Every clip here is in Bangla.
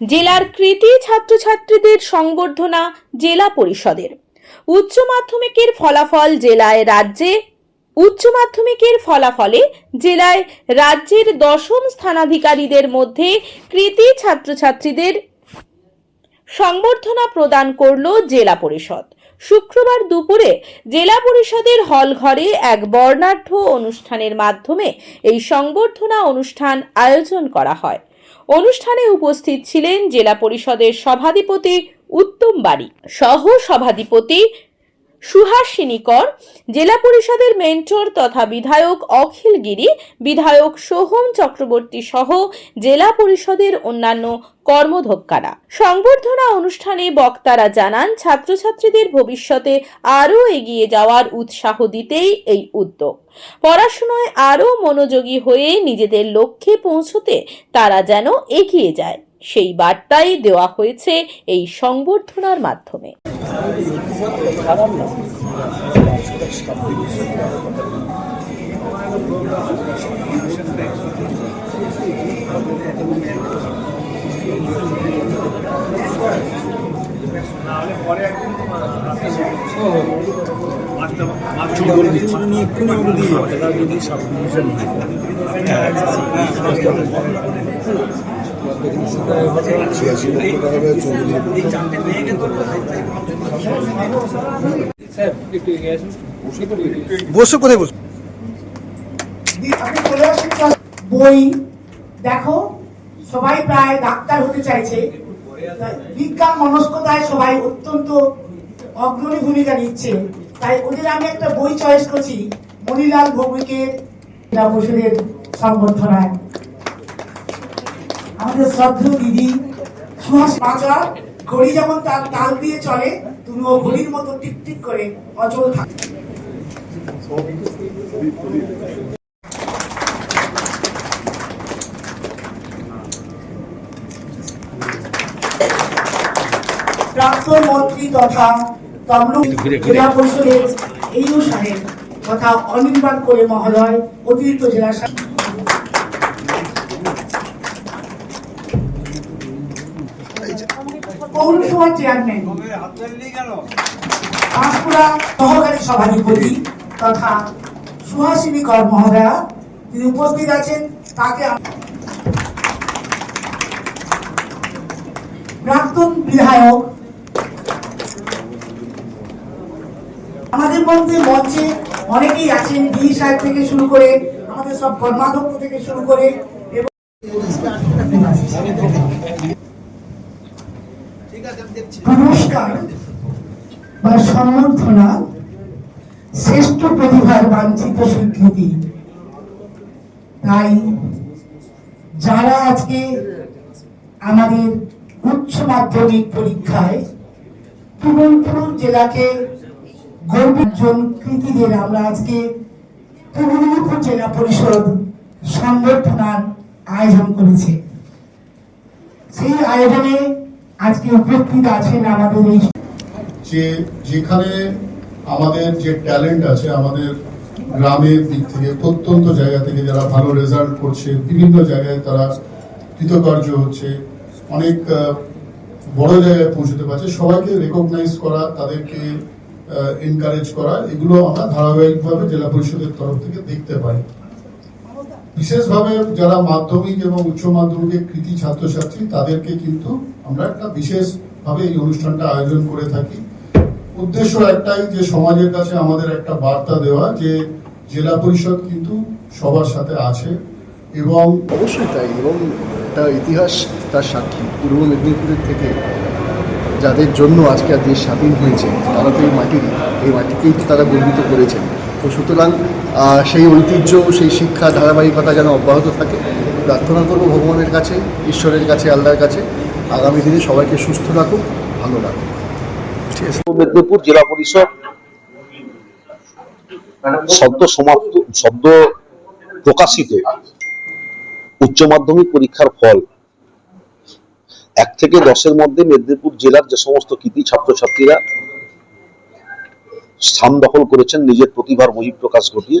জেলার কৃতি ছাত্রছাত্রীদের সংবর্ধনা জেলা পরিষদের। উচ্চ মাধ্যমিকের ফলাফল জেলায় রাজ্যে, উচ্চ মাধ্যমিকের ফলাফলে জেলায় রাজ্যের দশম স্থানাধিকারীদের মধ্যে কৃতি ছাত্রছাত্রীদের সংবর্ধনা প্রদান করল জেলা পরিষদ। শুক্রবার দুপুরে জেলা পরিষদের হল ঘরে এক বর্ণাঢ্য অনুষ্ঠানের মাধ্যমে এই সংবর্ধনা অনুষ্ঠান আয়োজন করা হয়। অনুষ্ঠানে উপস্থিত ছিলেন জেলা পরিষদের সভাধিপতি উত্তম বাড়ি সহ সভাধিপতি সুহাসিনী কর জেলা পরিষদের মেন্টর তথা বিধায়ক অখিল গিরি, বিধায়ক সোহম চক্রবর্তী সহ জেলা পরিষদের অন্যান্য কর্মধক্কারা। সংবর্ধনা অনুষ্ঠানে বক্তারা জানান, ছাত্রছাত্রীদের ভবিষ্যতে আরও এগিয়ে যাওয়ার উৎসাহ দিতেই এই উদ্যোগ। পড়াশোনায় আরও মনোযোগী হয়ে নিজেদের লক্ষ্যে পৌঁছতে তারা যেন এগিয়ে যায়। সেই বার্তাই দেওয়া হয়েছে এই সংবর্ধনার মাধ্যমে। উনি এক্ষুনি আমাকে দিয়ে যাবে তারা যদি সাব ডিভিশন ছিয়াশি লক্ষ টাকা চল্লিশ বসে কোথায়? বসে বই। দেখো সবাই প্রায় ডাক্তার হতে চাইছে। বিজ্ঞান মনস্কতায় সবাই অত্যন্ত অগ্রণী ভূমিকা নিচ্ছে। তাই ওদের আমি একটা বই চয়েস করছি মণিলাল ভৌমিকের পরিষদের সংবর্ধনায়। আমাদের শ্রদ্ধেয় দিদি সুহাস বাঁচা ঘড়ি যেমন তার তাল দিয়ে চলে তুমিও ঘড়ির মতো টিক টিক করে অচল থাক। প্রাক্তন মন্ত্রী তথা তমলুক জেলা পরিষদের এই সাহেব তথা অনির্বাণ করে মহোদয় অতিরিক্ত জেলা শাসক পৌরসভার চেয়ারম্যান পাঁশকুড়া সহকারী সভাধিপতি তথা সুহাসিনী কর মহোদয়া তিনি উপস্থিত আছেন তাকে প্রাক্তন বিধায়ক আমাদের মধ্যে মঞ্চে অনেকেই আছেন ডি সাহেব থেকে শুরু করে আমাদের সব কর্মাধ্যক্ষ থেকে শুরু করে এবং পুরস্কার বা সম্বর্ধনা শ্রেষ্ঠ প্রতিভার বাঞ্ছিত স্বীকৃতি। তাই যারা আজকে আমাদের উচ্চ মাধ্যমিক পরীক্ষায় তুমুলপুর জেলাকে গর্বিতজন কৃতিদের আমরা আজকে তুমুলপুর জেলা পরিষদ সংবর্ধনার আয়োজন করেছে। সেই আয়োজনে আজকে উপস্থিত আছেন আমাদের এই যে যেখানে আমাদের যে ট্যালেন্ট আছে, আমাদের গ্রামের দিক থেকে, প্রত্যন্ত জায়গা থেকে যারা ভালো রেজাল্ট করছে, বিভিন্ন জায়গায় তারা কৃতকার্য হচ্ছে, অনেক বড় জায়গায় পৌঁছতে পারছে, সবাইকে রেকগনাইজ করা, তাদেরকে এনকারেজ করা, এগুলো আমরা ধারাবাহিকভাবে জেলা পরিষদের তরফ থেকে দেখতে পাই। বিশেষভাবে যারা মাধ্যমিক এবং উচ্চ মাধ্যমিকের কৃতি ছাত্রছাত্রী, তাদেরকে কিন্তু আমরা একটা বিশেষভাবে এই অনুষ্ঠানটা আয়োজন করে থাকি। উদ্দেশ্য একটাই যে সমাজের কাছে আমাদের একটা বার্তা দেওয়া যে জেলা পরিষদ কিন্তু সবার সাথে আছে এবং অবশ্যই তাই, এবং একটা ইতিহাস তার সাক্ষী। পূর্ব মেদিনীপুরের থেকে যাদের জন্য আজকে দেশ স্বাধীন হয়েছে, তারা তো এই মাটি এই মাটিকেই তারা গর্বিত করেছেন। তো সুতরাং সেই ঐতিহ্য, সেই শিক্ষা, ধারাবাহিকতা যেন অব্যাহত থাকে, প্রার্থনা করব ভগবানের কাছে, ঈশ্বরের কাছে, আল্লাহর কাছে। আগামী দিনে সবাইকে সুস্থ রাখুক, ভালো রাখুক। মেদিনীপুর জেলা পরিষদ সদ্য সমাপ্ত সদ্য প্রকাশিত উচ্চ মাধ্যমিক পরীক্ষার ফল। এক থেকে দশের মধ্যে মেদিনীপুর জেলার যে সমস্ত কৃতি ছাত্রছাত্রীরা স্থান দখল করেছেন নিজের প্রতিভার বহিঃপ্রকাশ ঘটিয়ে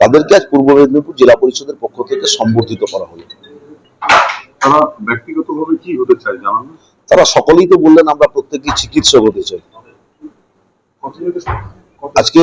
তাদেরকে আজ পূর্ব মেদিনীপুর জেলা পরিষদের পক্ষ থেকে সম্বর্ধিত করা হলো। তারা ব্যক্তিগতভাবে কি হতে চায় জানান? তারা সকলেই তো বললেন আমরা প্রত্যেকেই চিকিৎসক হতে চাই। আজকে